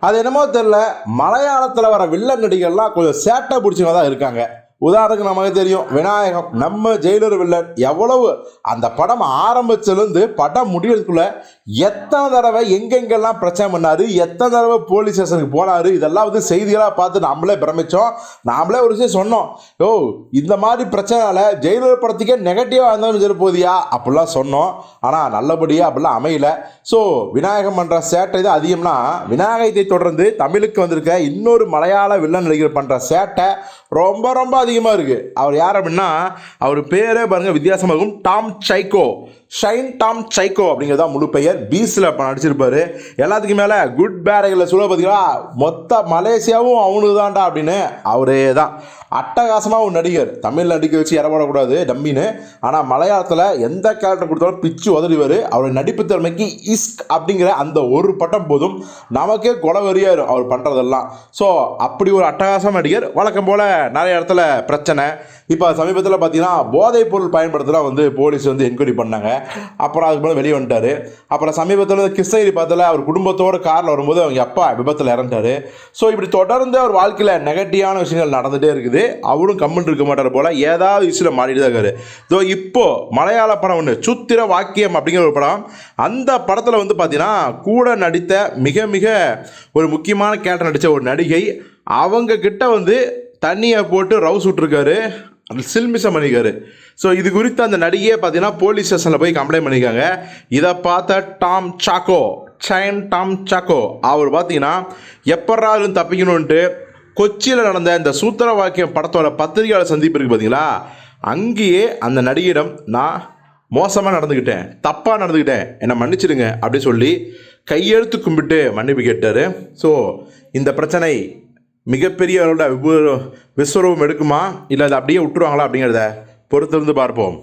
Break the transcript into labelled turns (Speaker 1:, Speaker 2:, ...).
Speaker 1: அது என்னமோ தெரில மலையாளத்தில் வர வில்லன் நடிகர்லாம் கொஞ்சம் சேட்டை பிடிச்சவங்க தான் இருக்காங்க. உதாரணத்துக்கு நமக்கு தெரியும் விநாயகம் நம்ம ஜெயிலர் வில்லன் எவ்வளவு அந்த படம் ஆரம்பிச்சதுலேருந்து படம் முடியறதுக்குள்ள எத்தனை தடவை எங்கெங்கெல்லாம் பிரச்சனை பண்ணாரு எத்தனை தடவை போலீஸ் ஸ்டேஷனுக்கு போனாரு இதெல்லாம் வந்து செய்திகளாக பார்த்து நாமளே பிரமிச்சோம். நாமளே ஒரு விஷயம் சொன்னோம். ஓ இந்த மாதிரி பிரச்சனைனால ஜெயிலர் படத்துக்கே நெகட்டிவாக இருந்தாலும் சரி போதியா அப்படிலாம் சொன்னோம். ஆனால் நல்லபடியாக அப்படிலாம் அமையல. ஸோ விநாயகம் பண்ணுற சேட்டை தான் அதிகம்னா விநாயகத்தை தொடர்ந்து தமிழுக்கு வந்திருக்க இன்னொரு மலையாள வில்லன் நடிகர் பண்ணுற சேட்டை ரொம்ப ரொம்ப அதிகமாக இருக்குது அவர் யார் அப்படின்னா அவர் பேரே பாருங்கள் வித்தியாசமாக இருக்கும். டாம் சைக்கோ. ஷைன் டாம் சைக்கோ அப்படிங்கிறது தான் முழு பெயர். பீஸில் இப்போ நடிச்சிருப்பாரு. எல்லாத்துக்கும் மேலே குட் பேரைகளில் சொல்ல பார்த்தீங்களா மொத்த மலேசியாவும் அவனுக்கு தான்டா அப்படின்னு. அவரே தான் அட்டகாசமாக ஒரு நடிகர். தமிழ் நடிக்க வச்சு இறப்படக்கூடாது டம்மின்னு. ஆனால் மலையாளத்தில் எந்த கேரக்டர் கொடுத்தாலும் பிச்சு உதறிவார் அவருடைய நடிப்பு திறமைக்கு இஸ்க் அப்படிங்கிற அந்த ஒரு பட்டம் போதும். நமக்கே கொலவெறியாயிரும் அவர் பண்ணுறதெல்லாம் ஸோ அப்படி ஒரு அட்டகாசம் நடிகர். வழக்கம் போல் நிறைய இடத்துல பிரச்சனை. இப்போ சமீபத்தில் பார்த்தீங்கன்னா போதைப் பொருள் பயன்படுத்தினா வந்து போலீஸ் வந்து என்கொயரி பண்ணாங்க. அப்புறம் அதுக்கு மேலே வெளியே வந்துட்டார். அப்புறம் சமீபத்தில் கிருஷ்ணகிரி பக்கத்தில் அவர் குடும்பத்தோட காரில் வரும்போது அவங்க அப்பா விபத்தில் இறந்துட்டாரு. ஸோ இப்படி தொடர்ந்து அவர் வாழ்க்கையில் நெகட்டிவான விஷயங்கள் நடந்துகிட்டே இருக்குது. அவரும் கம்முன்னு இருக்க மாட்டார் போல். ஏதாவது விஷயம் மாறிட்டு தான் இருக்காரு. ஸோ இப்போது மலையாள படம் ஒன்று சுத்திர வாக்கியம் அப்படிங்கிற ஒரு படம். அந்த படத்தில் வந்து பார்த்தீங்கன்னா கூட நடித்த மிக மிக ஒரு முக்கியமான கேரக்டர் நடித்த ஒரு நடிகை. அவங்க கிட்ட வந்து தண்ணியை போட்டு ரவுஸ் விட்ருக்காரு சில்மிசம் பண்ணிக்காரு ஸோ இது குறித்து அந்த நடிகையே பார்த்தீங்கன்னா போலீஸ் ஸ்டேஷனில் போய் கம்ப்ளைண்ட் பண்ணிக்காங்க இதை பார்த்த டாம் சாக்கோ சைன் டாம் சாக்கோ அவர் பார்த்தீங்கன்னா எப்பராலும் தப்பிக்கணும்ன்ட்டு கொச்சியில் நடந்த இந்த சூத்திர வாக்கியம் படத்தோட பத்திரிகையாளர் சந்திப்பு இருக்குது பார்த்தீங்களா? அங்கேயே அந்த நடிகையிடம் நான் மோசமாக நடந்துக்கிட்டேன் தப்பாக நடந்துக்கிட்டேன் என்னை மன்னிச்சிடுங்க அப்படி சொல்லி கையெழுத்து கும்பிட்டு மன்னிப்பு கேட்டார். ஸோ இந்த பிரச்சனை மிகப்பெரிய அளவில் விஸ்வரூபம் எடுக்குமா இல்லை அதை அப்படியே விட்டுருவாங்களா அப்படிங்கிறத பொறுத்திருந்து பார்ப்போம்